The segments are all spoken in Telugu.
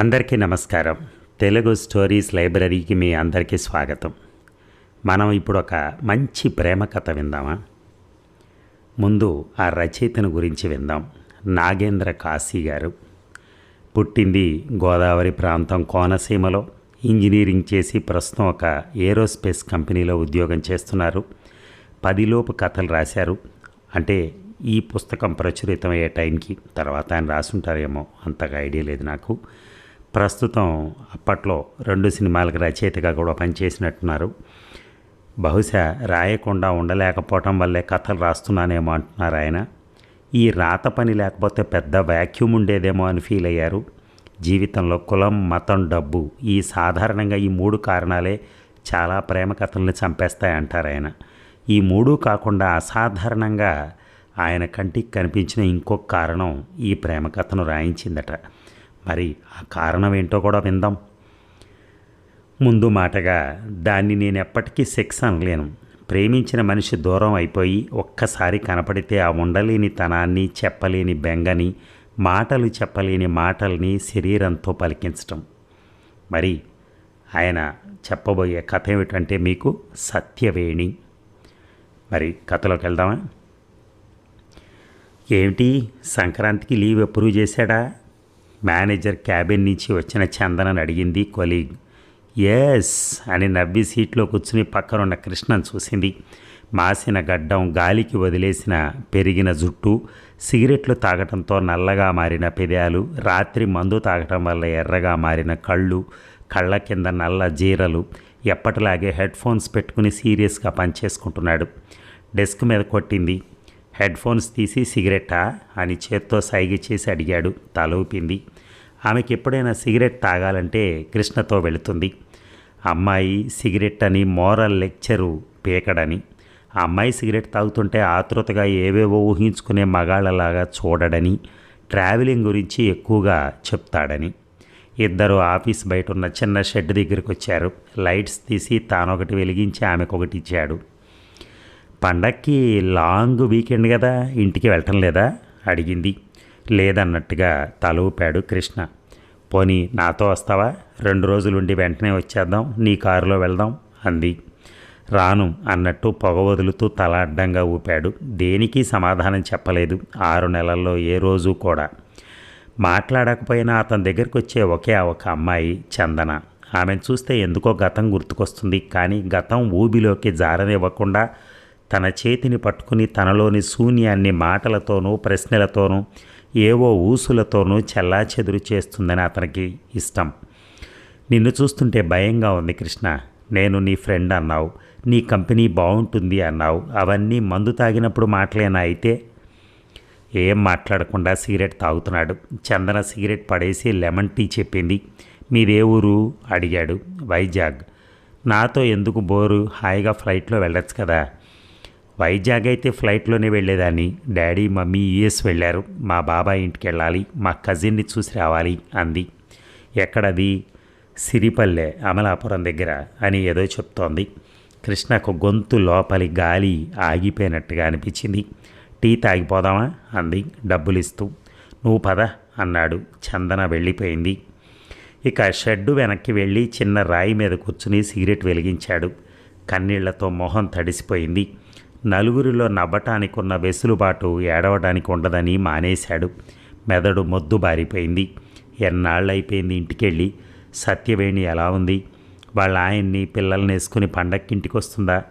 అందరికీ నమస్కారం. తెలుగు స్టోరీస్ లైబ్రరీకి మీ అందరికీ స్వాగతం. మనం ఇప్పుడు ఒక మంచి ప్రేమ కథ విందామా? ముందు ఆ రచయితను గురించి విందాం. నాగేంద్ర కాశీ గారు. పుట్టింది గోదావరి ప్రాంతం కోనసీమలో. ఇంజనీరింగ్ చేసి ప్రస్తుతం ఒక ఏరోస్పేస్ కంపెనీలో ఉద్యోగం చేస్తున్నారు. పదిలోపు కథలు రాశారు. అంటే ఈ పుస్తకం ప్రచురితమయ్యే టైంకి తర్వాత ఆయన రాసుంటారేమో అంతగా ఐడియా లేదు నాకు. ప్రస్తుతం అప్పట్లో రెండు సినిమాలకు రచయితగా కూడా పనిచేసినట్టున్నారు. బహుశా రాయకుండా ఉండలేకపోవటం వల్లే కథలు రాస్తున్నానేమో అంటున్నారు ఆయన. ఈ రాత పని లేకపోతే పెద్ద వ్యాక్యూమ్ ఉండేదేమో అని ఫీల్ అయ్యారు. జీవితంలో కులం మతం డబ్బు ఈ సాధారణంగా ఈ మూడు కారణాలే చాలా ప్రేమ కథల్ని చంపేస్తాయి అంటారు ఆయన. ఈ మూడు కాకుండా అసాధారణంగా ఆయన కంటికి కనిపించిన ఇంకొక కారణం ఈ ప్రేమ కథను రాయించిందట. మరి ఆ కారణం ఏంటో కూడా విందాం. ముందు మాటగా దాన్ని నేను ఎప్పటికీ సెక్స్ అనలేను. ప్రేమించిన మనిషి దూరం అయిపోయి ఒక్కసారి కనపడితే ఆ ఉండలేని తనాన్ని చెప్పలేని బెంగని మాటలు చెప్పలేని మాటల్ని శరీరంతో పలికించటం. మరి ఆయన చెప్పబోయే కథ ఏమిటంటే మీకు సత్యవేణి. మరి కథలోకి వెళ్దామా? ఏమిటి? సంక్రాంతికి లీవ్ అప్రూవ్ చేశాడా? మేనేజర్ క్యాబిన్ నుంచి వచ్చిన చందనని అడిగింది కొలీగ్. ఎస్ అని నవ్వి సీట్లో కూర్చుని పక్కనున్న కృష్ణను చూసింది. మాసిన గడ్డం గాలికి వదిలేసిన పెరిగిన జుట్టు సిగరెట్లు తాగటంతో నల్లగా మారిన పెదాలు రాత్రి మందు తాగటం వల్ల ఎర్రగా మారిన కళ్ళు కళ్ళ కింద నల్ల జీరలు ఎప్పటిలాగే హెడ్ ఫోన్స్ పెట్టుకుని సీరియస్గా పనిచేసుకుంటున్నాడు. డెస్క్ మీద కొట్టింది. హెడ్ ఫోన్స్ తీసి సిగరెట్టా? అని చేత్తో సైగ చేసి అడిగాడు తల ఊపింది ఆమెకి ఎప్పుడైనా సిగరెట్ తాగాలంటే కృష్ణతో వెళుతుంది. అమ్మాయి సిగరెట్ అని మోరల్ లెక్చరు పీకడని. ఆ అమ్మాయి సిగరెట్ తాగుతుంటే ఆతృతగా ఏవేవో ఊహించుకునే మగాళ్ళలాగా చూడడని ట్రావెలింగ్ గురించి ఎక్కువగా చెప్తాడని. ఇద్దరు ఆఫీస్ బయట ఉన్న చిన్న షెడ్ దగ్గరికి వచ్చారు లైట్స్ తీసి తానొకటి వెలిగించి ఆమెకొకటి ఇచ్చాడు. పండక్కి లాంగ్ వీకెండ్ కదా ఇంటికి వెళ్ళటం లేదా? అడిగింది. లేదన్నట్టుగా తల ఊపాడు కృష్ణ. పోనీ నాతో వస్తావా? రెండు రోజులు ఉండి వెంటనే వచ్చేద్దాం నీ కారులో వెళ్దాం అంది. రాను అన్నట్టు పొగ వదులుతూ తల అడ్డంగా ఊపాడు. దేనికి సమాధానం చెప్పలేదు ఆరు నెలల్లో ఏ రోజు కూడా. మాట్లాడకపోయినా అతని దగ్గరికి వచ్చే ఒకే ఒక అమ్మాయి చందన. ఆమెను చూస్తే ఎందుకో గతం గుర్తుకొస్తుంది కానీ గతం ఊబిలోకి జారనివ్వకుండా తన చేతిని పట్టుకుని తనలోని శూన్యాన్ని మాటలతోనూ ప్రశ్నలతోనూ ఏవో ఊసులతోనూ చెల్లాచెదురు చేస్తుందని అతనికి ఇష్టం. నిన్ను చూస్తుంటే భయంగా ఉంది కృష్ణ. నేను నీ ఫ్రెండ్ అన్నావు. నీ కంపెనీ బాగుంటుంది అన్నావు. అవన్నీ మందు తాగినప్పుడు మాటలేనా అయితే? ఏం మాట్లాడకుండా సిగరెట్ తాగుతున్నాడు. చందన సిగరెట్ పడేసి లెమన్ టీ చెప్పింది. మీదే ఊరు? అడిగాడు వైజాగ్. నాతో ఎందుకు బోరు? హాయిగా ఫ్లైట్లో వెళ్ళొచ్చు కదా. వైజాగ్ అయితే ఫ్లైట్లోనే వెళ్ళేదాన్ని. డాడీ మమ్మీ యుఎస్ వెళ్ళారు. మా బాబాయ్ ఇంటికి వెళ్ళాలి మా కజిన్ని చూసి రావాలి అంది. ఎక్కడది? సిరిపల్లె అమలాపురం దగ్గర అని ఏదో చెప్తోంది. కృష్ణకు గొంతు లోపలి గాలి ఆగిపోయినట్టుగా అనిపించింది. టీ తాగిపోదామా? అంది. డబ్బులు ఇస్తూ నువ్వు పద అన్నాడు. చందన వెళ్ళిపోయింది. ఇక షెడ్డు వెనక్కి వెళ్ళి చిన్న రాయి మీద కూర్చుని సిగరెట్ వెలిగించాడు. కన్నీళ్ళతో మొహం తడిసిపోయింది. నలుగురిలో నవ్వటానికున్న వెసులుబాటు ఏడవడానికి ఉండదని మానేశాడు. మెదడు మొద్దు బారిపోయింది. ఎన్నాళ్ళైపోయింది ఇంటికెళ్ళి? సత్యవేణి ఎలా ఉంది? వాళ్ళ ఆయన్ని పిల్లల్ని వేసుకుని పండక్కింటికి వస్తుందా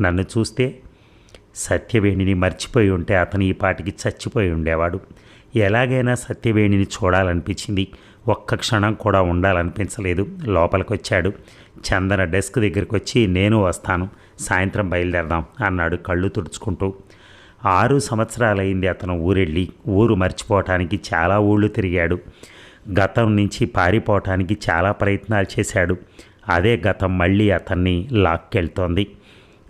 నన్ను చూస్తే? సత్యవేణిని మర్చిపోయి ఉంటే అతను ఈ పాటికి చచ్చిపోయి ఉండేవాడు. ఎలాగైనా సత్యవేణిని చూడాలనిపించింది. ఒక్క క్షణం కూడా ఉండాలనిపించలేదు. లోపలికి వచ్చాడు చందన డెస్క్ దగ్గరికి వచ్చి నేను వస్తాను. సాయంత్రం బయలుదేరదాం అన్నాడు కళ్ళు తుడుచుకుంటూ. ఆరు సంవత్సరాలైంది అతను ఊరెళ్ళి. ఊరు మర్చిపోవటానికి చాలా ఊళ్ళు తిరిగాడు. గతం నుంచి పారిపోవటానికి చాలా ప్రయత్నాలు చేశాడు. అదే గతం మళ్ళీ అతన్ని లాక్కెళ్తోంది.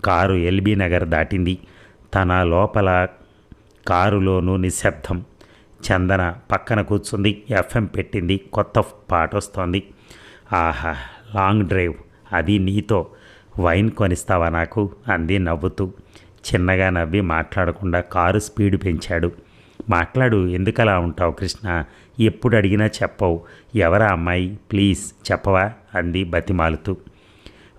కారు ఎల్బీ నగర్ దాటింది. తన లోపల కారులోనూ నిశ్శబ్దం. చందన పక్కన కూర్చుంది. ఎఫ్ఎం పెట్టింది. కొత్త పాట వస్తోంది ఆహా లాంగ్ డ్రైవ్. అది నీతో. వైన్ కొనిస్తావా నాకు? అంది నవ్వుతూ. చిన్నగా నవ్వి మాట్లాడకుండా కారు స్పీడ్ పెంచాడు. మాట్లాడు ఎందుకలా ఉంటావు కృష్ణ? ఎప్పుడు అడిగినా చెప్పవు. ఎవరా అమ్మాయి? ప్లీజ్ చెప్పవా? అంది బతిమాలుతూ.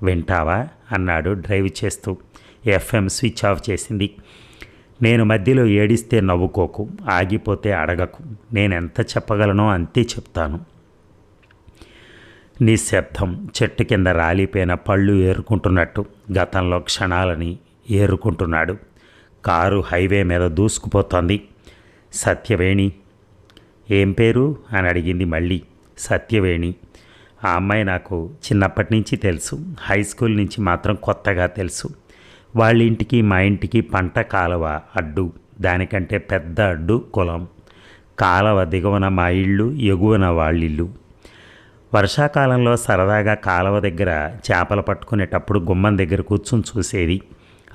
వింటావా? అన్నాడు డ్రైవ్ చేస్తూ. ఎఫ్ఎం స్విచ్ ఆఫ్ చేసింది. నేను మధ్యలో ఏడిస్తే నవ్వుకోకు ఆగిపోతే అడగకు. నేనెంత చెప్పగలనో అంతే చెప్తాను. నిశ్శబ్దం చెట్టు కింద రాలిపోయిన పళ్ళు ఏరుకుంటున్నట్టు గతంలో క్షణాలని ఏరుకుంటున్నాడు. కారు హైవే మీద దూసుకుపోతోంది. సత్యవేణి ఏం పేరు? అని అడిగింది మళ్ళీ సత్యవేణి. ఆ అమ్మాయి నాకు చిన్నప్పటి నుంచి తెలుసు హై స్కూల్ నుంచి మాత్రం కొత్తగా తెలుసు. వాళ్ళ ఇంటికి మా ఇంటికి పంట కాలువ అడ్డు దానికంటే పెద్ద అడ్డు కులం. కాలవ దిగువన మా ఇళ్ళు ఎగువన వాళ్ళిళ్ళు. వర్షాకాలంలో సరదాగా కాలువ దగ్గర చేపలు పట్టుకునేటప్పుడు గుమ్మం దగ్గర కూర్చుని చూసేది.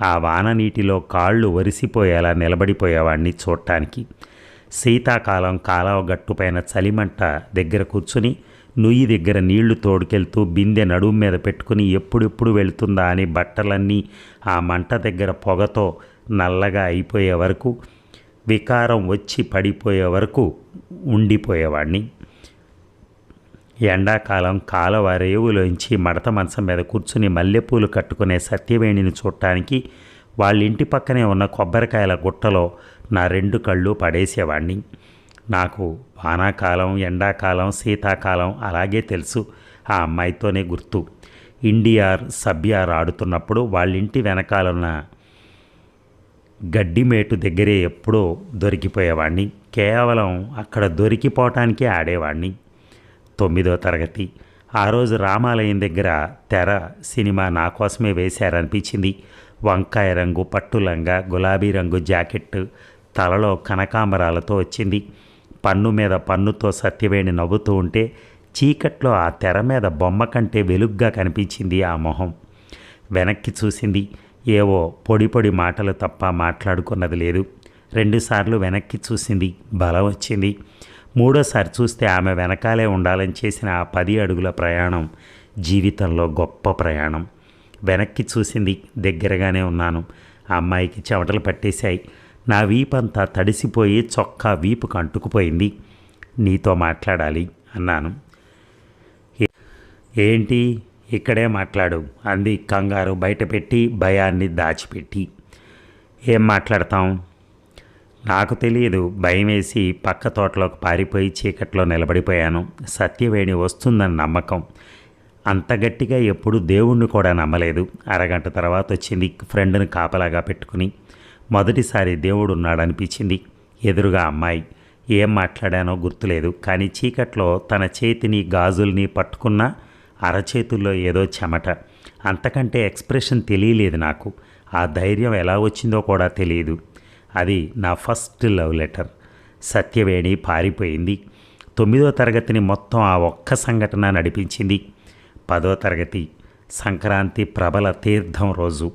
ఆ వాన నీటిలో కాళ్ళు వరిసిపోయేలా నిలబడిపోయేవాడిని చూడటానికి శీతాకాలం కాలువ గట్టుపైన చలిమంట దగ్గర కూర్చుని నుయ్యి దగ్గర నీళ్ళు తోడుకెళ్తూ బిందె నడుము మీద పెట్టుకుని ఎప్పుడెప్పుడు వెళుతుందా అని బట్టలన్నీ ఆ మంట దగ్గర పొగతో నల్లగా అయిపోయే వరకు వికారం వచ్చి పడిపోయే వరకు ఉండిపోయేవాడిని ఎండాకాలం కాలవ రేవులోంచి మడత మంచం మీద కూర్చుని మల్లెపూలు కట్టుకునే సత్యవేణిని చూడటానికి వాళ్ళ ఇంటి పక్కనే ఉన్న కొబ్బరికాయల గుట్టలో నా రెండు కళ్ళు పడేసేవాణ్ణి. నాకు వానాకాలం ఎండాకాలం శీతాకాలం అలాగే తెలుసు ఆ అమ్మాయితోనే గుర్తు. ఇండియార్ సభ్యార్ ఆడుతున్నప్పుడు వాళ్ళ ఇంటి వెనకాలన్న గడ్డిమేటు దగ్గరే ఎప్పుడో దొరికిపోయేవాడిని కేవలం అక్కడ దొరికిపోవటానికే ఆడేవాడిని తొమ్మిదో తరగతి. ఆ రోజు రామాలయం దగ్గర తెర సినిమా నా కోసమే వేశారనిపించింది. వంకాయ రంగు పట్టులంగా గులాబీ రంగు జాకెట్ తలలో కనకాంబరాలతో వచ్చింది. పన్ను మీద పన్నుతో సత్యవేణి నవ్వుతూ ఉంటే చీకట్లో ఆ తెర మీద బొమ్మ కంటే వెలుగ్గా కనిపించింది ఆ మొహం. వెనక్కి చూసింది ఏవో పొడి పొడి మాటలు తప్ప మాట్లాడుకున్నది లేదు. రెండుసార్లు వెనక్కి చూసింది బలం వచ్చింది. మూడోసారి చూస్తే ఆమె వెనకాలే ఉండాలని చేసిన ఆ పది అడుగుల ప్రయాణం జీవితంలో గొప్ప ప్రయాణం. వెనక్కి చూసింది దగ్గరగానే ఉన్నాను. ఆ అమ్మాయికి చెమటలు పట్టేశాయి. నా వీపంతా తడిసిపోయి చొక్కా వీపుకు అంటుకుపోయింది. నీతో మాట్లాడాలి అన్నాను. ఏంటి? ఇక్కడే మాట్లాడు అంది కంగారు బయటపెట్టి భయాన్ని దాచిపెట్టి. ఏం మాట్లాడతాం? నాకు తెలియదు. భయం వేసి పక్క తోటలోకి పారిపోయి చీకట్లో నిలబడిపోయాను. సత్యవేణి వస్తుందని నమ్మకం. అంత గట్టిగా ఎప్పుడు దేవుణ్ణి కూడా నమ్మలేదు. అరగంట తర్వాత వచ్చింది ఫ్రెండ్ని కాపలాగా పెట్టుకుని. మొదటిసారి దేవుడు ఉన్నాడనిపించింది. ఎదురుగా అమ్మాయి. ఏం మాట్లాడానో గుర్తులేదు. కానీ చీకట్లో తన చేతిని గాజుల్ని పట్టుకున్న అరచేతుల్లో ఏదో చెమట. అంతకంటే ఎక్స్ప్రెషన్ తెలియలేదు నాకు. ఆ ధైర్యం ఎలా వచ్చిందో కూడా తెలియదు. అది నా ఫస్ట్ లవ్ లెటర్. సత్యవేణి పారిపోయింది. తొమ్మిదో తరగతిని మొత్తం ఆ ఒక్క సంఘటన నడిపించింది. పదో తరగతి సంక్రాంతి ప్రబల తీర్థం రోజు.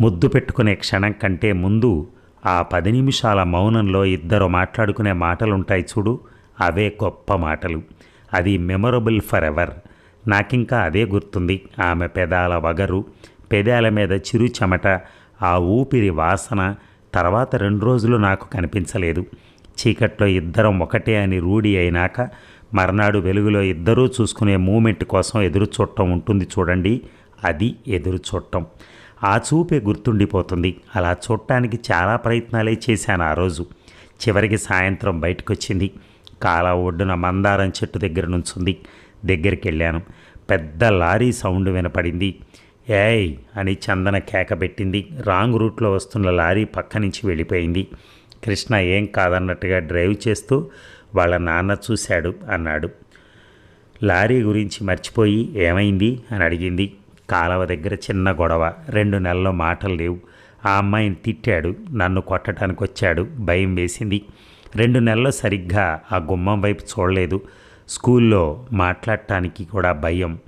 ముద్దు పెట్టుకునే క్షణం కంటే ముందు ఆ పది నిమిషాల మౌనంలో ఇద్దరు మాట్లాడుకునే మాటలుంటాయి చూడు. అవే గొప్ప మాటలు. అది మెమొరబుల్ ఫర్ ఎవర్ నాకింకా అదే గుర్తుంది. ఆమె పెదాల వగరు. పెదాల మీద చిరు చెమట. ఆ ఊపిరి వాసన తర్వాత రెండు రోజులు నాకు కనిపించలేదు. చీకట్లో ఇద్దరం ఒకటే అని రూఢి అయినాక మర్నాడు వెలుగులో ఇద్దరూ చూసుకునే మూమెంట్ కోసం ఎదురు చూడటం ఉంటుంది చూడండి. అది ఎదురు చూడటం. ఆ చూపే గుర్తుండిపోతుంది. అలా చూడటానికి చాలా ప్రయత్నాలే చేశాను ఆ రోజు. చివరికి సాయంత్రం బయటకొచ్చింది. కాల ఒడ్డున మందారం చెట్టు దగ్గర నుంచుంది. దగ్గరికి వెళ్ళాను. పెద్ద లారీ సౌండ్ వినపడింది. ఏయ్ అని చందన కేకబెట్టింది రాంగ్ రూట్లో వస్తున్న లారీ పక్క నుంచి వెళ్ళిపోయింది. కృష్ణ ఏం కాదన్నట్టుగా డ్రైవ్ చేస్తూ వాళ్ళ నాన్న చూశాడు అన్నాడు. లారీ గురించి మర్చిపోయి ఏమైంది అని అడిగింది. కాలవ దగ్గర చిన్న గొడవ. రెండు నెలల్లో మాటలు లేవు. ఆ అమ్మాయిని తిట్టాడు. నన్ను కొట్టడానికి వచ్చాడు. భయం వేసింది. రెండు నెలల్లో సరిగ్గా ఆ గుమ్మం వైపు చూడలేదు. స్కూల్లో మాట్లాడటానికి కూడా భయం.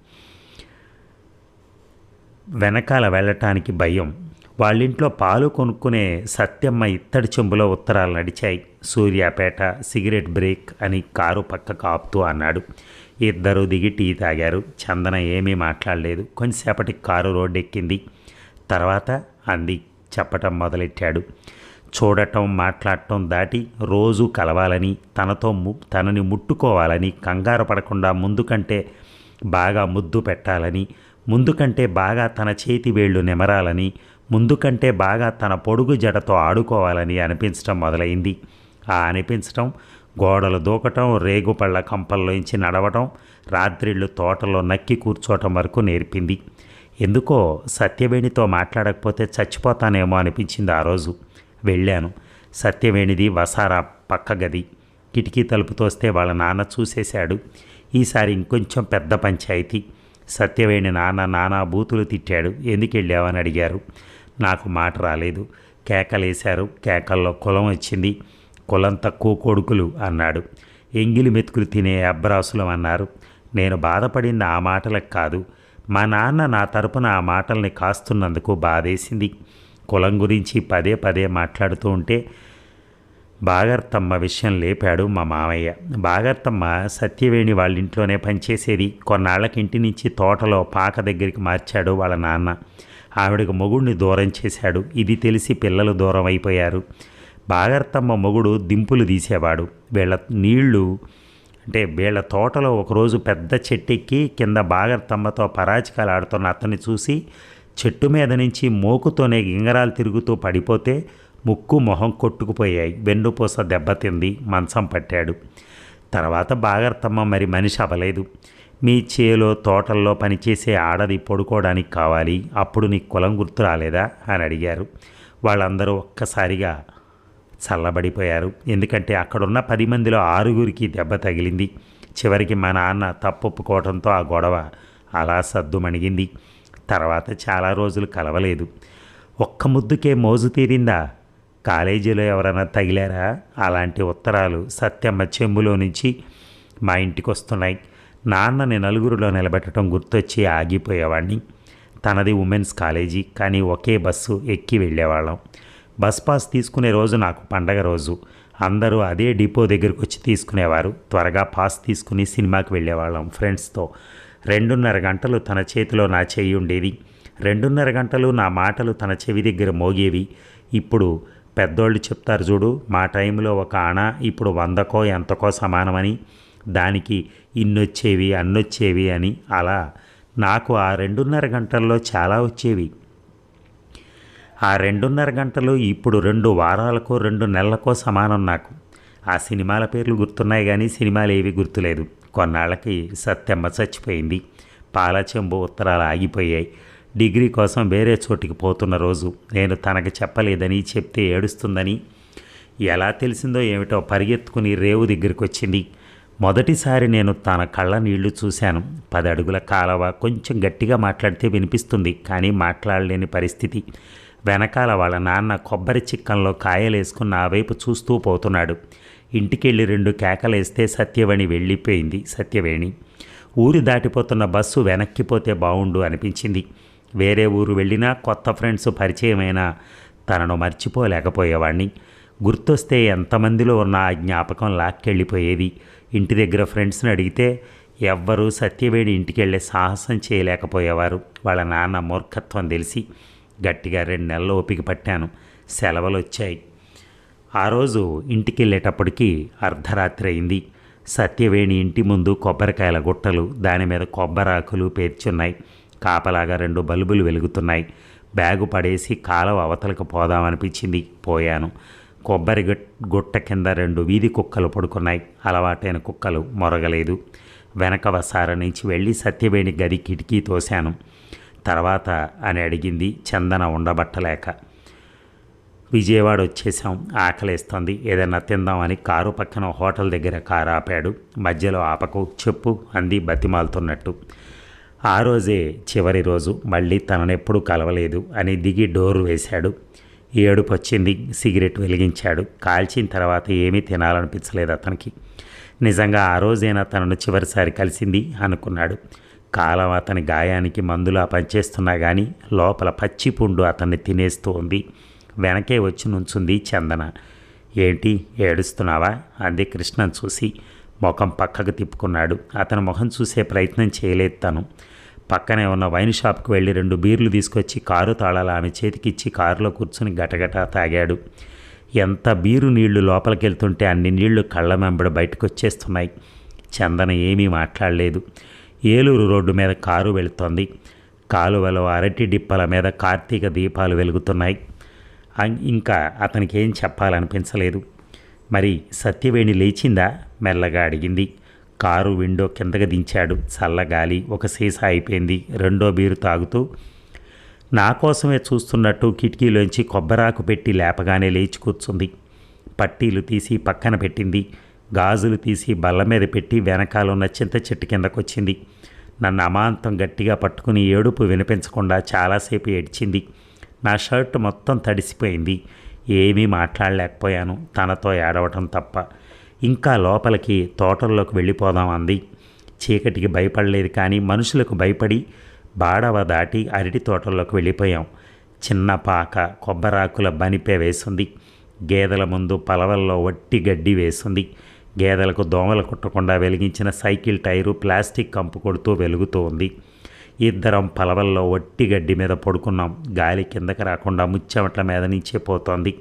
వెనకాల వెళ్ళటానికి భయం. వాళ్ళింట్లో పాలు కొనుక్కునే సత్యమ్మ ఇత్తడి చెంబులో ఉత్తరాలు నడిచాయి. సూర్యాపేట సిగరెట్ బ్రేక్ అని కారు పక్కకు ఆపుతూ అన్నాడు. ఇద్దరు దిగి టీ తాగారు. చందన ఏమీ మాట్లాడలేదు. కొంచెంసేపటికి కారు రోడ్డు ఎక్కింది తర్వాత అంది చెప్పటం మొదలెట్టాడు. చూడటం మాట్లాడటం దాటి రోజు కలవాలని తనతో ము తనని ముట్టుకోవాలని కంగారు పడకుండా ముందు కంటే బాగా ముద్దు పెట్టాలని ముందుకంటే బాగా తన చేతి వేళ్ళు నెమరాలని ముందుకంటే బాగా తన పొడుగు జడతో ఆడుకోవాలని అనిపించడం మొదలైంది. ఆ అనిపించటం గోడలు దూకటం రేగుపళ్ళ కంపల్లోంచి నడవటం రాత్రిళ్ళు తోటలో నక్కి కూర్చోవటం వరకు నేర్పింది. ఎందుకో సత్యవేణితో మాట్లాడకపోతే చచ్చిపోతానేమో అనిపించింది ఆ రోజు. వెళ్ళాను. సత్యవేణిది వసారా పక్క గది. కిటికీ తలుపు తోస్తే వాళ్ళ నాన్న చూసేశాడు. ఈసారి ఇంకొంచెం పెద్ద పంచాయతీ. సత్యవేణి నాన్న నానా బూతులు తిట్టాడు. ఎందుకు వెళ్ళావని అడిగారు. నాకు మాట రాలేదు. కేకలేశారు. కేకల్లో కులం వచ్చింది. కులం తక్కువ కొడుకులు అన్నాడు. ఎంగిలి మెతుకులు తినే అబ్రాసులం అన్నారు. నేను బాధపడింది ఆ మాటలకు కాదు. మా నాన్న నా తరపున ఆ మాటల్ని కాస్తున్నందుకు బాధేసింది. కులం గురించి పదే పదే మాట్లాడుతూ ఉంటే బాగర్తమ్మ విషయం లేపాడు మా మామయ్య. బాగర్తమ్మ సత్యవేణి వాళ్ళ ఇంట్లోనే పనిచేసేది. కొన్నాళ్ళకి ఇంటి నుంచి తోటలో పాక దగ్గరికి మార్చాడు వాళ్ళ నాన్న. ఆవిడకు మొగుడిని దూరం చేశాడు. ఇది తెలిసి పిల్లలు దూరం అయిపోయారు. బాగర్తమ్మ మొగుడు దింపులు తీసేవాడు. వీళ్ళ నీళ్ళు అంటే వీళ్ళ తోటలో ఒకరోజు పెద్ద చెట్టెక్కి కింద బాగర్తమ్మతో పరాచికాలు ఆడుతున్న అతన్ని చూసి చెట్టు మీద నుంచి మోకుతోనే గింగరాలు తిరుగుతూ పడిపోతే ముక్కు మొహం కొట్టుకుపోయాయి. వెన్నుపూస దెబ్బతింది మంచం పట్టాడు. తర్వాత బాగర్తమ్మ మరి మనిషి అవ్వలేదు. మీ చేలో తోటల్లో పనిచేసే ఆడది పడుకోవడానికి కావాలి. అప్పుడు నీ కులం గుర్తు రాలేదా? అని అడిగారు. వాళ్ళందరూ ఒక్కసారిగా చల్లబడిపోయారు. ఎందుకంటే అక్కడున్న పది మందిలో ఆరుగురికి దెబ్బ తగిలింది. చివరికి మా నాన్న తప్పొప్పుకోవడంతో ఆ గొడవ అలా సద్దుమణిగింది. తర్వాత చాలా రోజులు కలవలేదు. ఒక్క ముద్దుకే మోజు తీరిందా? కాలేజీలో ఎవరైనా తగిలారా? అలాంటి ఉత్తరాలు సత్యమ్మ చెంబులో నుంచి మా ఇంటికి వస్తున్నాయి. నాన్నని నలుగురిలో నిలబెట్టడం గుర్తొచ్చి ఆగిపోయేవాడిని తనది ఉమెన్స్ కాలేజీ కానీ ఒకే బస్సు ఎక్కి వెళ్ళేవాళ్ళం. బస్ పాస్ తీసుకునే రోజు నాకు పండగ రోజు. అందరూ అదే డిపో దగ్గరికి వచ్చి తీసుకునేవారు. త్వరగా పాస్ తీసుకుని సినిమాకి వెళ్ళేవాళ్ళం ఫ్రెండ్స్తో. రెండున్నర గంటలు తన చేతిలో నా చెయ్యి ఉండేది. రెండున్నర గంటలు నా మాటలు తన చెవి దగ్గర మోగేవి. ఇప్పుడు పెద్దోళ్ళు చెప్తారు చూడు మా టైంలో ఒక ఆణ ఇప్పుడు వందకో ఎంతకో సమానమని దానికి ఇన్నొచ్చేవి అన్నొచ్చేవి అని అలా. నాకు ఆ రెండున్నర గంటల్లో చాలా వచ్చేవి. ఆ రెండున్నర గంటలు ఇప్పుడు రెండు వారాలకో రెండు నెలలకో సమానం నాకు. ఆ సినిమాల పేర్లు గుర్తున్నాయి కానీ సినిమాలు ఏవి గుర్తులేదు. కొన్నాళ్ళకి సత్యమ్మ చచ్చిపోయింది. పాలచెంబు ఉత్తరాలు ఆగిపోయాయి. డిగ్రీ కోసం వేరే చోటికి పోతున్న రోజు నేను తనకు చెప్పలేదని చెప్తే ఏడుస్తుందని ఎలా తెలిసిందో ఏమిటో పరిగెత్తుకుని రేవు దగ్గరికి వచ్చింది. మొదటిసారి నేను తన కళ్ళ నీళ్ళు చూశాను. పది అడుగుల కాలవ కొంచెం గట్టిగా మాట్లాడితే వినిపిస్తుంది కానీ మాట్లాడలేని పరిస్థితి. వెనకాల వాళ్ళ నాన్న కొబ్బరి చిక్కంలో కాయలేసుకున్న ఆ వైపు చూస్తూ పోతున్నాడు. ఇంటికెళ్ళి రెండు కేకలేస్తే సత్యవేణి వెళ్ళిపోయింది. సత్యవేణి ఊరి దాటిపోతున్న బస్సు వెనక్కిపోతే బాగుండు అనిపించింది. వేరే ఊరు వెళ్ళినా కొత్త ఫ్రెండ్స్ పరిచయమైనా తనను మర్చిపోలేకపోయేవాడిని గుర్తొస్తే ఎంతమందిలో ఉన్న ఆ జ్ఞాపకం లాక్కెళ్ళిపోయేది. ఇంటి దగ్గర ఫ్రెండ్స్ని అడిగితే ఎవ్వరూ సత్యవేడి ఇంటికి వెళ్ళే సాహసం చేయలేకపోయేవారు. వాళ్ళ నాన్న మూర్ఖత్వం తెలిసి గట్టిగా రెండు నెలలు ఓపిక పట్టాను. సెలవులు వచ్చాయి ఆ రోజు ఇంటికి వెళ్ళేటప్పటికి అర్ధరాత్రి అయింది సత్యవేణి ఇంటి ముందు కొబ్బరికాయల గుట్టలు దాని మీద కొబ్బరాకులు పేర్చున్నాయి. కాపలాగా రెండు బల్బులు వెలుగుతున్నాయి. బ్యాగు పడేసి కాలం అవతలకు పోదామనిపించింది. పోయాను. కొబ్బరి గుట్ట కింద రెండు వీధి కుక్కలు పడుకున్నాయి. అలవాటైన కుక్కలు మొరగలేదు. వెనక వసార నుంచి వెళ్ళి సత్యవేణి గది కిటికీ తోశాను. తర్వాత అని అడిగింది చందన ఉండబట్టలేక. విజయవాడ వచ్చేసాం ఆకలేస్తోంది. ఏదైనా తిందామని కారు పక్కన హోటల్ దగ్గర కారు ఆపాడు. మధ్యలో ఆపకు. చెప్పు అంది బతిమాలుతున్నట్టు. ఆ రోజే చివరి రోజు మళ్ళీ తననెప్పుడు కలవలేదు అని దిగి డోరు వేశాడు. ఏడుపు వచ్చింది సిగరెట్ వెలిగించాడు. కాల్చిన తర్వాత ఏమీ తినాలనిపించలేదు అతనికి. నిజంగా ఆ రోజైనా తనను చివరిసారి కలిసింది అనుకున్నాడు. కాలం అతని గాయానికి మందులా పనిచేస్తున్నా కానీ లోపల పచ్చి పుండు అతన్ని తినేస్తూ ఉంది. వెనకే వచ్చి నుంచుంది చందన. ఏంటి ఏడుస్తున్నావా? అంది కృష్ణను చూసి. ముఖం పక్కకు తిప్పుకున్నాడు. అతని ముఖం చూసే ప్రయత్నం చేయలేదు తను. పక్కనే ఉన్న వైన్ షాప్కి వెళ్ళి రెండు బీర్లు తీసుకొచ్చి కారు తాళాలు ఆమె చేతికిచ్చి కారులో కూర్చుని గటగట తాగాడు. ఎంత బీరు నీళ్ళు లోపలికి వెళ్తుంటే అన్ని నీళ్ళు కళ్ళ మెంబడి బయటకు వచ్చేస్తున్నాయి చందన ఏమీ మాట్లాడలేదు. ఏలూరు రోడ్డు మీద కారు వెళుతోంది. కాలువలో అరటి డిప్పల మీద కార్తీక దీపాలు వెలుగుతున్నాయి. ఇంకా అతనికి ఏం చెప్పాలనిపించలేదు. మరి సత్యవేణి లేచిందా? మెల్లగా అడిగింది. కారు విండో కిందకి దించాడు. చల్లగాలి ఒక సీసా అయిపోయింది. రెండో బీరు తాగుతూ నా కోసమే చూస్తున్నట్టు కిటికీలోంచి కొబ్బరాకు పెట్టి లేపగానే లేచి కూర్చుంది. పట్టీలు తీసి పక్కన పెట్టింది. గాజులు తీసి బల్ల మీద పెట్టి వెనకాల ఉన్న చింత చెట్టు కిందకొచ్చింది. నన్ను అమాంతం గట్టిగా పట్టుకుని ఏడుపు వినిపించకుండా చాలాసేపు ఏడ్చింది. నా షర్ట్ మొత్తం తడిసిపోయింది. ఏమీ మాట్లాడలేకపోయాను. తనతో ఏడవటం తప్ప. ఇంకా లోపలికి తోటల్లోకి వెళ్ళిపోదాం అంది. చీకటికి భయపడలేదు కానీ మనుషులకు భయపడి బాడవ దాటి అరటి తోటల్లోకి వెళ్ళిపోయాం. చిన్న పాక కొబ్బరాకుల బనిపే వేసింది. గేదెల ముందు పలవల్లో వట్టి గడ్డి వేసింది. గేదెలకు దోమలు కుట్టకుండా వెలిగించిన సైకిల్ టైరు ప్లాస్టిక్ కంపు కొడుతూ వెలుగుతూ ఉంది. ఇద్దరం పలవల్లో వట్టి గడ్డి మీద పడుకున్నాం. గాలి కిందకి రాకుండా ముచ్చమట్ల మీద నుంచే పోతోంది.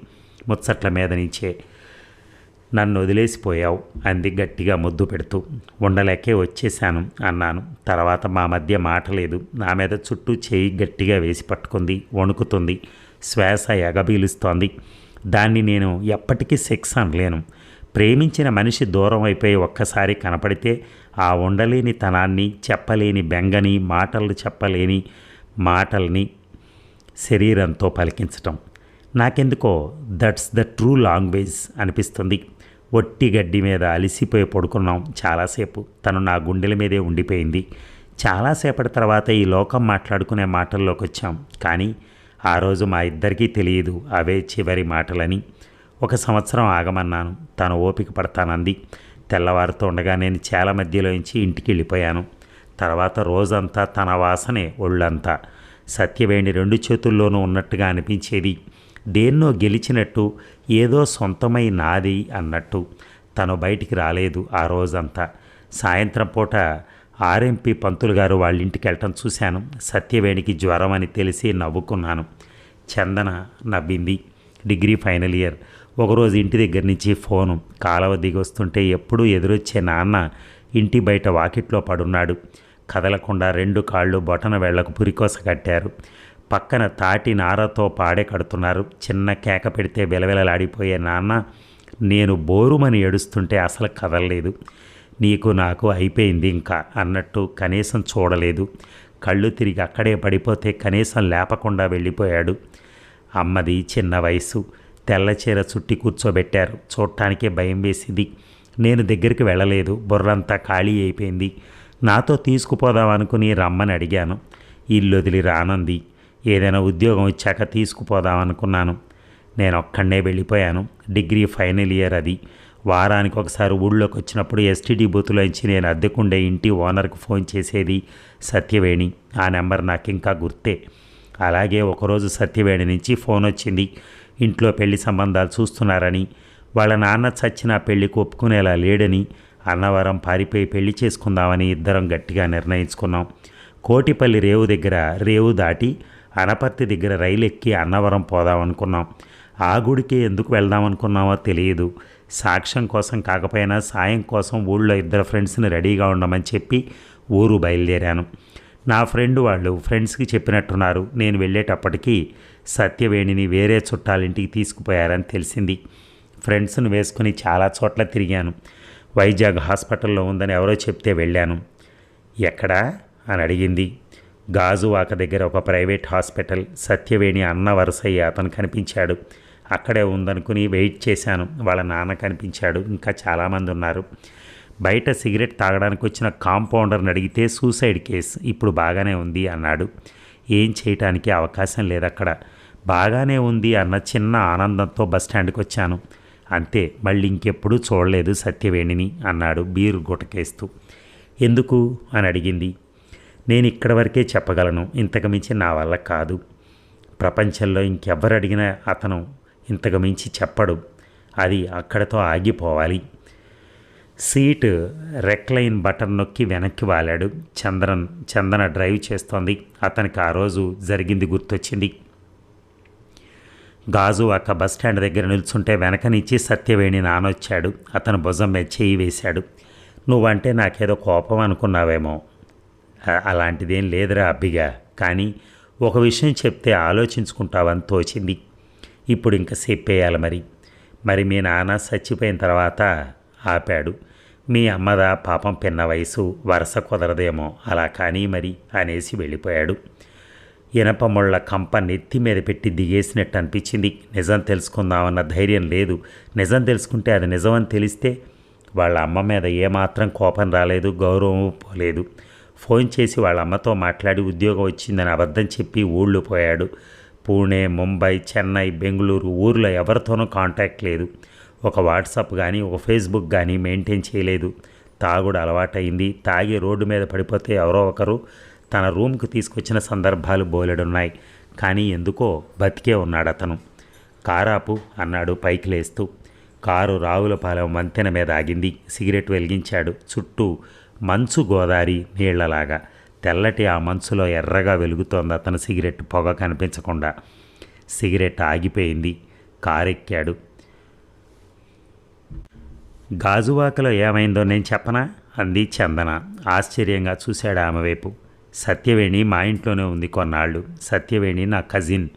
ముచ్చట్ల మీద నుంచే నన్ను వదిలేసిపోయావు. అంది గట్టిగా ముద్దు పెడుతూ. ఉండలేకే వచ్చేశాను అన్నాను. తర్వాత మా మధ్య మాట లేదు. నా మీద చుట్టూ చేయి గట్టిగా వేసి పట్టుకుంది. వణుకుతుంది. శ్వాస ఎగబీలుస్తోంది. దాన్ని నేను ఎప్పటికీ సెక్స్ అనలేను. ప్రేమించిన మనిషి దూరం అయిపోయి ఒక్కసారి కనపడితే ఆ ఉండలేని తనాన్ని చెప్పలేని బెంగని మాటలు చెప్పలేని మాటల్ని శరీరంతో పలికించటం. నాకెందుకో దట్స్ ద ట్రూ లాంగ్వేజ్ అనిపిస్తుంది. ఒట్టి గడ్డి మీద అలిసిపోయి పడుకున్నాం చాలాసేపు. తను నా గుండెల మీదే ఉండిపోయింది. చాలాసేపటి తర్వాత ఈ లోకం మాట్లాడుకునే మాటల్లోకి వచ్చాం కానీ ఆ రోజు మా ఇద్దరికీ తెలియదు అవే చివరి మాటలని. ఒక సంవత్సరం ఆగమన్నాను. తను ఓపిక పడతానంది. తెల్లవారుతూ ఉండగా నేను చాలా మధ్యలోంచి ఇంటికి వెళ్ళిపోయాను. తర్వాత రోజంతా తన వాసనే ఒళ్ళంతా. సత్యవేణి రెండు చేతుల్లోనూ ఉన్నట్టుగా అనిపించేది. దేన్నో గెలిచినట్టు ఏదో సొంతమై నాది అన్నట్టు తను బయటికి రాలేదు ఆ రోజంతా. సాయంత్రం పూట ఆర్ఎంపీ పంతులు గారు వాళ్ళ ఇంటికి వెళ్ళటం చూశాను. సత్యవేణికి జ్వరం అని తెలిసి నవ్వుకున్నాను. చందన నవ్వింది. Degree final year. ఒకరోజు ఇంటి దగ్గర నుంచి ఫోను. కాలవ దిగొస్తుంటే ఎప్పుడూ ఎదురొచ్చే నాన్న ఇంటి బయట వాకిట్లో పడున్నాడు. కదలకుండా రెండు కాళ్ళు బొటన వేళ్ళకు పురికోస కట్టారు. పక్కన తాటి నారతో పాడే కడుతున్నారు. చిన్న కేక పెడితే విలవిలలాడిపోయే నాన్న నేను బోరుమని ఏడుస్తుంటే అసలు కదలలేదు. నీకు నాకు అయిపోయింది ఇంకా అన్నట్టు కనీసం చూడలేదు. కళ్ళు తిరిగి అక్కడే పడిపోతే కనీసం లేపకుండా వెళ్ళిపోయాడు. అమ్మది చిన్న వయసు. తెల్లచీర చుట్టి కూర్చోబెట్టారు. చూడటానికే భయం వేసింది. నేను దగ్గరికి వెళ్ళలేదు. బుర్రంతా ఖాళీ అయిపోయింది. నాతో తీసుకుపోదాం అనుకుని రమ్మని అడిగాను. ఇల్లు వదిలి రానంది. ఏదైనా ఉద్యోగం ఇచ్చాక తీసుకుపోదాం అనుకున్నాను. నేను ఒక్కడే వెళ్ళిపోయాను. డిగ్రీ ఫైనల్ ఇయర్ అది. వారానికి ఒకసారి ఊళ్ళోకి వచ్చినప్పుడు ఎస్టీడీ బూతులోంచి నేను అద్దెకుండే ఇంటి ఓనర్కి ఫోన్ చేసేది సత్యవేణి. ఆ నెంబర్ నాకు ఇంకా గుర్తే. అలాగే ఒకరోజు సత్యవేణి నుంచి ఫోన్ వచ్చింది. ఇంట్లో పెళ్ళి సంబంధాలు చూస్తున్నారని. వాళ్ళ నాన్న చచ్చిన పెళ్ళికి ఒప్పుకునేలా లేడని. అన్నవరం పారిపోయి పెళ్ళి చేసుకుందామని ఇద్దరం గట్టిగా నిర్ణయించుకున్నాం. కోటిపల్లి రేవు దగ్గర రేవు దాటి అనపర్తి దగ్గర రైలు ఎక్కి అన్నవరం పోదామనుకున్నాం. ఆ గుడికి ఎందుకు వెళ్దామనుకున్నామో తెలియదు. సాక్ష్యం కోసం కాకపోయినా సాయం కోసం ఊళ్ళో ఇద్దరు ఫ్రెండ్స్ని రెడీగా ఉండమని చెప్పి ఊరు బయలుదేరాను. నా ఫ్రెండ్ వాళ్ళు ఫ్రెండ్స్కి చెప్పినట్టున్నారు. నేను వెళ్ళేటప్పటికీ సత్యవేణిని వేరే చుట్టాలింటికి తీసుకుపోయారని తెలిసింది. ఫ్రెండ్స్ను వేసుకుని చాలా చోట్ల తిరిగాను. వైజాగ్ హాస్పిటల్లో ఉందని ఎవరో చెప్తే వెళ్ళాను. ఎక్కడా? అని అడిగింది. గాజువాక దగ్గర ఒక ప్రైవేట్ హాస్పిటల్ సత్యవేణి అన్న వరుసయ్య అతను కనిపించాడు. అక్కడే ఉందనుకుని వెయిట్ చేశాను. వాళ్ళ నాన్న కనిపించాడు. ఇంకా చాలామంది ఉన్నారు. బయట సిగరెట్ తాగడానికి వచ్చిన కాంపౌండర్ని అడిగితే సూసైడ్ కేస్ ఇప్పుడు బాగానే ఉంది అన్నాడు. ఏం చేయటానికి అవకాశం లేదు అక్కడ బాగానే ఉంది అన్న చిన్న ఆనందంతో బస్టాండ్కి వచ్చాను. అంతే మళ్ళీ ఇంకెప్పుడూ చూడలేదు సత్యవేణిని అన్నాడు బీరు గుటకేస్తూ. ఎందుకు? అని అడిగింది. నేను ఇక్కడ వరకే చెప్పగలను. ఇంతకు మించి నా వల్ల కాదు. ప్రపంచంలో ఇంకెవ్వరు అడిగినా అతను ఇంతకు మించి చెప్పడు. అది అక్కడతో ఆగిపోవాలి. సీటు రెక్లైన్ బటన్ నొక్కి వెనక్కి వాలాడు. చంద్రన్ చందన డ్రైవ్ చేస్తోంది. అతనికి ఆ రోజు జరిగింది గుర్తొచ్చింది. గాజు అక్క బస్టాండ్ దగ్గర నిల్చుంటే వెనక నుంచి సత్యవేణి నానొచ్చాడు. అతను భుజం మీద చేయి వేశాడు. నువ్వంటే నాకేదో కోపం అనుకున్నావేమో. అలాంటిదేం లేదురా అబ్బిగా. కానీ ఒక విషయం చెప్తే ఆలోచించుకుంటావని తోచింది. ఇప్పుడు ఇంకా చెప్పేయాలి మరి. మరి మీ నాన్న చచ్చిపోయిన తర్వాత ఆపాడు. మీ అమ్మదా పాపం పిన్న వయసు వరస కుదరదేమో అలా కానీ మరి అనేసి వెళ్ళిపోయాడు. ఇనపముళ్ళ కంప నెత్తి మీద పెట్టి దిగేసినట్టు అనిపించింది. నిజం తెలుసుకుందామన్న ధైర్యం లేదు. నిజం తెలుసుకుంటే అది నిజమని తెలిస్తే వాళ్ళ అమ్మ మీద ఏమాత్రం కోపం రాలేదు గౌరవం పోలేదు. ఫోన్ చేసి వాళ్ళ అమ్మతో మాట్లాడి ఉద్యోగం వచ్చిందని అబద్ధం చెప్పి ఊళ్ళు పోయాడు. పూణే ముంబై చెన్నై బెంగళూరు ఊర్లో ఎవరితోనూ కాంటాక్ట్ లేదు. ఒక వాట్సాప్ కానీ ఒక ఫేస్బుక్ కానీ మెయింటైన్ చేయలేదు. తాగుడు అలవాటైంది. తాగి రోడ్డు మీద పడిపోతే ఎవరో ఒకరు తన రూమ్కి తీసుకొచ్చిన సందర్భాలు బోలెడున్నాయి. కానీ ఎందుకో బతికే ఉన్నాడు అతను. కారాపు అన్నాడు పైకి లేస్తూ. కారు రావులపాలెం వంతెన మీద ఆగింది. సిగరెట్ వెలిగించాడు. చుట్టూ మంచు గోదారి నీళ్ళలాగా. తెల్లటి ఆ మంచులో ఎర్రగా వెలుగుతోంది అతను సిగరెట్ పొగ కనిపించకుండా. సిగరెట్ ఆగిపోయింది. కారెక్కాడు. గాజువాకలో ఏమైందో నేను చెప్పనా? అంది చందన. ఆశ్చర్యంగా చూశాడు ఆమె వైపు. సత్యవేణి మా ఇంట్లోనే ఉంది కొన్నాళ్ళు. సత్యవేణి నా కజిన్.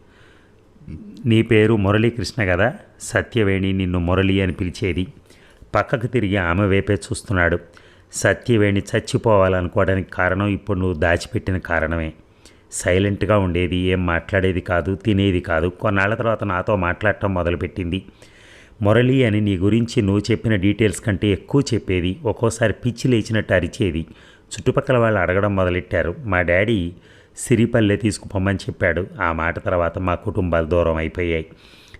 నీ పేరు మురళీకృష్ణ కదా? సత్యవేణి నిన్ను మురళి అని పిలిచేది. పక్కకు తిరిగి ఆమె వైపే చూస్తున్నాడు. సత్యవేణి చచ్చిపోవాలనుకోవడానికి కారణం ఇప్పుడు నువ్వు దాచిపెట్టిన కారణమే. సైలెంట్గా ఉండేది ఏం మాట్లాడేది కాదు తినేది కాదు. కొన్నాళ్ళ తర్వాత నాతో మాట్లాడటం మొదలుపెట్టింది. మురళి అని నీ గురించి నువ్వు చెప్పిన డీటెయిల్స్ కంటే ఎక్కువ చెప్పేది ఒక్కోసారి పిచ్చి లేచినట్టు అరిచేది. చుట్టుపక్కల వాళ్ళు అడగడం మొదలెట్టారు. మా డాడీ సిరిపల్లె తీసుకుపోమని చెప్పాడు. ఆ మాట తర్వాత మా కుటుంబాలు దూరం అయిపోయాయి.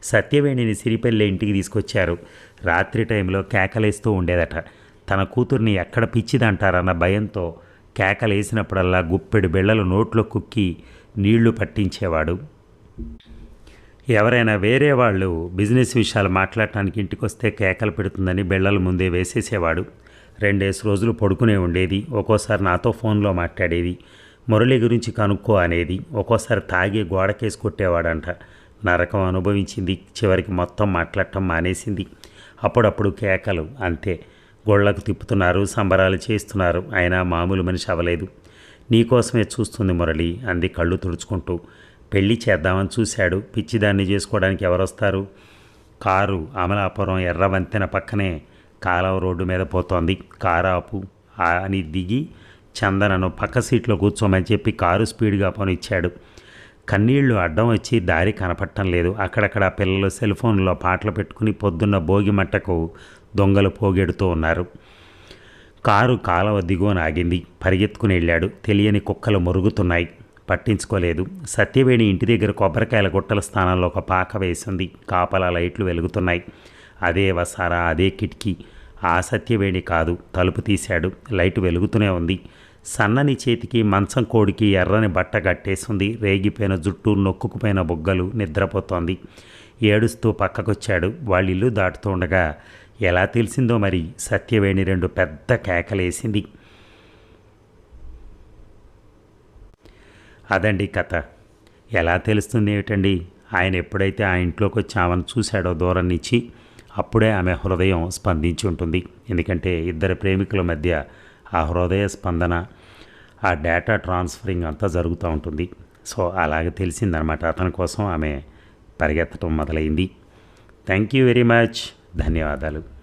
సత్యవేణిని సిరిపల్లె ఇంటికి తీసుకొచ్చారు. రాత్రి టైంలో కేకలేస్తూ ఉండేదట. తన కూతుర్ని ఎక్కడ పిచ్చిదంటారన్న భయంతో కేకలేసినప్పుడల్లా గుప్పెడు బిళ్ళలు నోట్లో కుక్కి నీళ్ళు పట్టించేవాడు. ఎవరైనా వేరే వాళ్ళు బిజినెస్ విషయాలు మాట్లాడటానికి ఇంటికొస్తే కేకలు పెడుతుందని బిళ్ళలు ముందే వేసేసేవాడు. రెండేసి రోజులు పడుకునే ఉండేది. ఒక్కోసారి నాతో ఫోన్లో మాట్లాడేది. మురళి గురించి కనుక్కో అనేది. ఒక్కోసారి తాగి గోడకేసి కొట్టేవాడంట. నరకం అనుభవించింది. చివరికి మొత్తం మాట్లాడటం మానేసింది. అప్పుడప్పుడు కేకలు అంతే. గోళ్ళకు తిప్పుతున్నారు సంబరాలు చేస్తున్నారు అయినా మామూలు మనిషి అవ్వలేదు. నీకోసమే చూస్తుంది మురళి అంది కళ్ళు తుడుచుకుంటూ. పెళ్ళి చేద్దామని చూశాడు. పిచ్చిదాన్ని చేసుకోవడానికి ఎవరొస్తారు? కారు అమలాపురం ఎర్ర వంతెన పక్కనే కాలవ రోడ్డు మీద పోతోంది. కారు ఆపు అని దిగి చందనను పక్క సీట్లో కూర్చోమని చెప్పి కారు స్పీడ్గా పోనిచ్చాడు. కన్నీళ్ళు అడ్డం వచ్చి దారి కనపడటం లేదు. అక్కడక్కడ పిల్లలు సెల్ ఫోన్లో పాటలు పెట్టుకుని పొద్దున్న భోగి మట్టకు దొంగలు పోగెడుతూ ఉన్నారు. కారు కాలవ దిగువన ఆగింది. పరిగెత్తుకుని వెళ్ళాడు. తెలియని కుక్కలు మురుగుతున్నాయి. పట్టించుకోలేదు. సత్యవేణి ఇంటి దగ్గర కొబ్బరికాయల గుట్టల స్థానంలో ఒక పాక వేసింది. కాపలా లైట్లు వెలుగుతున్నాయి. అదే వసారా అదే కిటికీ. ఆ సత్యవేణి కాదు. తలుపు తీశాడు. లైట్ వెలుగుతూనే ఉంది. సన్నని చేతికి మంచం కోడికి ఎర్రని బట్ట కట్టేసింది. రేగిపోయిన జుట్టు నొక్కుకుపోయిన బొగ్గలు నిద్రపోతోంది. ఏడుస్తూ పక్కకొచ్చాడు. వాళ్ళ ఇల్లు ఉండగా ఎలా తెలిసిందో మరి సత్యవేణి రెండు పెద్ద కేకలేసింది. అదండి కథ. ఎలా తెలుస్తుంది ఏమిటండి ఆయన ఎప్పుడైతే ఆ ఇంట్లోకి వచ్చి ఆమెను చూశాడో దూరం నుంచి అప్పుడే ఆమె హృదయం స్పందించి ఉంటుంది. ఎందుకంటే ఇద్దరు ప్రేమికుల మధ్య ఆ హృదయ స్పందన ఆ డేటా ట్రాన్స్ఫరింగ్ అంతా జరుగుతూ ఉంటుంది. సో అలాగే తెలిసిందనమాట. అతని కోసం ఆమె పరిగెత్తడం మొదలైంది. Thank you very much. ధన్యవాదాలు.